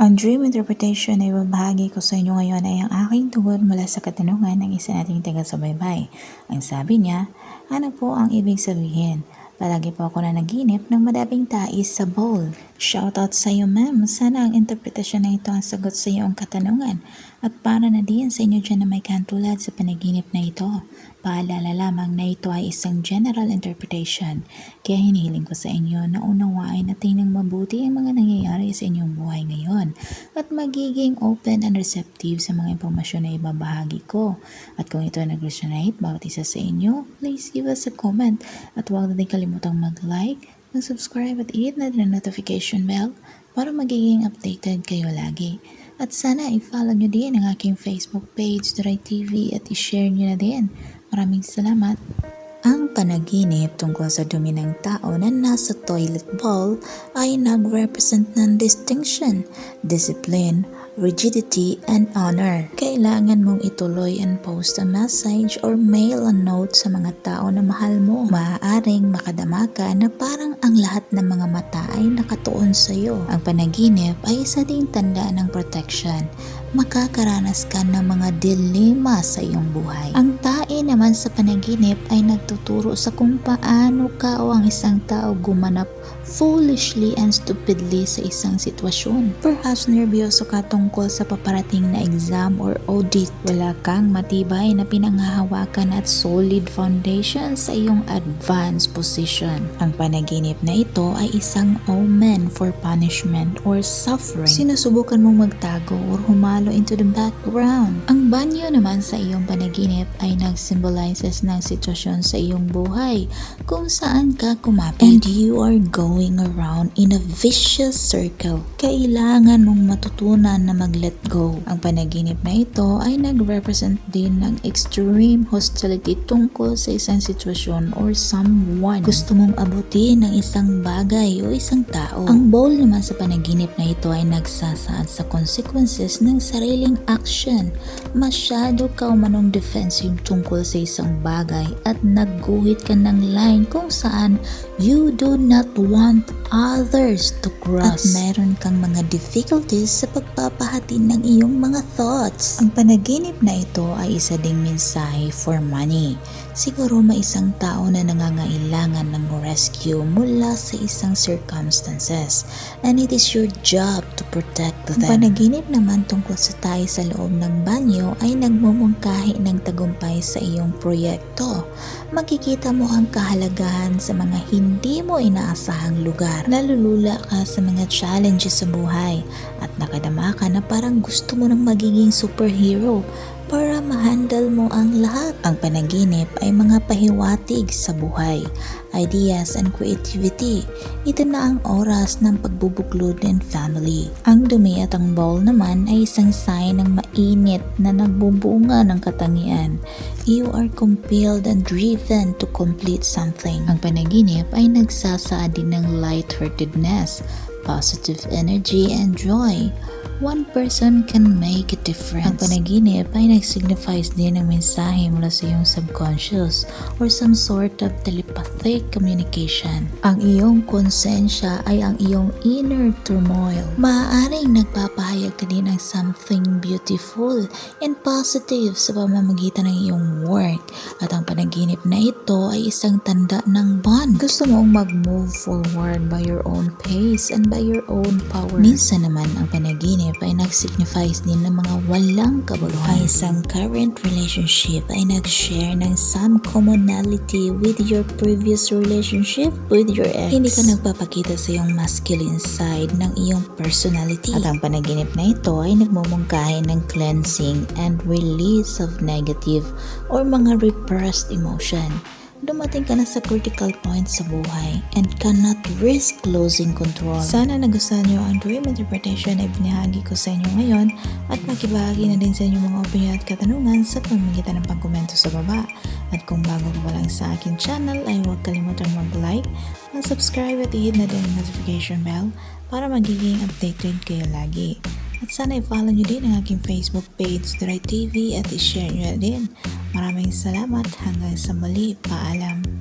Ang dream interpretation na ibabahagi ko sa inyo ngayon ay ang aking tugon mula sa katanungan ng isa nating taga-subaybay. Ang sabi niya, ano po ang ibig sabihin? Palagi po ako na naginip ng madaming tais sa bowl. Shoutout sa iyo ma'am, sana ang interpretasyon na ito ang sagot sa iyong katanungan at para na din sa inyo dyan na may kantulad sa panaginip na ito. Paalala lamang na ito ay isang general interpretation, kaya hinihiling ko sa inyo na unawain at tingnan mabuti ang mga nangyayari sa inyong buhay ngayon at magiging open and receptive sa mga impormasyon na ibabahagi ko. At kung ito nag-resonate bawat isa sa inyo, please give us a comment at huwag na din kalimutang mag-like, mag-subscribe at i-hit na din ang notification bell para magiging updated kayo lagi. At sana i-follow nyo din ang aking Facebook page, Duray TV at i-share nyo na din. Maraming salamat. Ang panaginip tungkol sa dumi ng tao na nasa toilet bowl ay nag-represent ng distinction, discipline, rigidity, and honor. Kailangan mong ituloy and post a message or mail a note sa mga tao na mahal mo. Maaaring makadama ka na parang ang lahat ng mga mata ay nakatuon sa iyo. Ang panaginip ay isa ding tanda ng protection. Makakaranas ka ng mga dilema sa iyong buhay. Ang tae naman sa panaginip ay nagtuturo sa kung paano ka o ang isang tao gumanap foolishly and stupidly sa isang sitwasyon. Perhaps nervyoso ka tungkol sa paparating na exam or audit. Wala kang matibay na pinanghahawakan at solid foundation sa iyong advanced position. Ang panaginip na ito ay isang omen for punishment or suffering. Sinusubukan mong magtago or humalo into the background. Ang banyo naman sa iyong panaginip ay nag-symbolizes ng sitwasyon sa iyong buhay kung saan ka kumapit and you are going around in a vicious circle. Kailangan mong matutunan na mag-let go. Ang panaginip na ito ay nag-represent din ng extreme hostility tungkol sa isang sitwasyon or someone. Gusto mong abutin ng isang bagay o isang tao. Ang bowl naman sa panaginip na ito ay nagsasaad sa consequences ng sariling action. Masyado ka umanong defensive tungkol sa isang bagay at nagguhit ka ng line kung saan you do not want others to cross. At meron kang mga difficulties sa pagpapahati ng iyong mga thoughts. Ang panaginip na ito ay isa ding mensahe for money. Siguro may isang tao na nangangailangan ng rescue mula sa isang circumstances and it is your job to protect them. Ang panaginip naman tungkol sa tayo sa loob ng banyo ay nagmumungkahi ng tagumpay sa iyong proyekto. Makikita mo ang kahalagahan sa mga hindi mo inaasahang lugar. Nalulula ka sa mga challenges sa buhay at nakadama ka na parang gusto mo ng magiging superhero para ma-handle mo ang lahat. Ang panaginip ay mga pahiwatig sa buhay, ideas and creativity. Ito na ang oras ng pagbubuklod and family. Ang dumi at ang bowl naman ay isang sign ng mainit na nagbubunga ng katangian. You are compelled and driven to complete something. Ang panaginip ay nagsasaad din ng lightheartedness, positive energy and joy. One person can make a difference. Ang panaginip ay nag-signifies din ng mensahe mula sa iyong subconscious or some sort of telepathic communication. Ang iyong konsensya ay ang iyong inner turmoil. Maaaring nagpapahayag ka din ng something beautiful and positive sa pamamagitan ng iyong work. At ang panaginip na ito ay isang tanda ng bond. Gusto mong mag-move forward by your own pace and by your own power. Minsan naman ang panaginip ay nag-signifies din ng mga walang kabuluhan. Ang isang current relationship ay nag-share ng some commonality with your previous relationship with your ex. Hindi ka nagpapakita sa iyong masculine side ng iyong personality. At ang panaginip na ito ay nagmumungkahi ng cleansing and release of negative or mga repressed emotion dumating ka na sa critical point sa buhay and cannot risk losing control. Sana nagustuhan nyo ang dream interpretation na ibinahagi ko sa inyo ngayon at makibahagi na din sa inyong mga opinion at katanungan sa pamamagitan ng pagkomento sa baba. At kung bago ka pa lang sa akin channel ay huwag kalimutan mag-like, mag-subscribe at i-hit na din ang notification bell para magiging updated kayo lagi. At sana i-follow nyo din ang aking Facebook page, Dry TV at i-share nyo din. Maraming salamat hanggang sa muli. Paalam.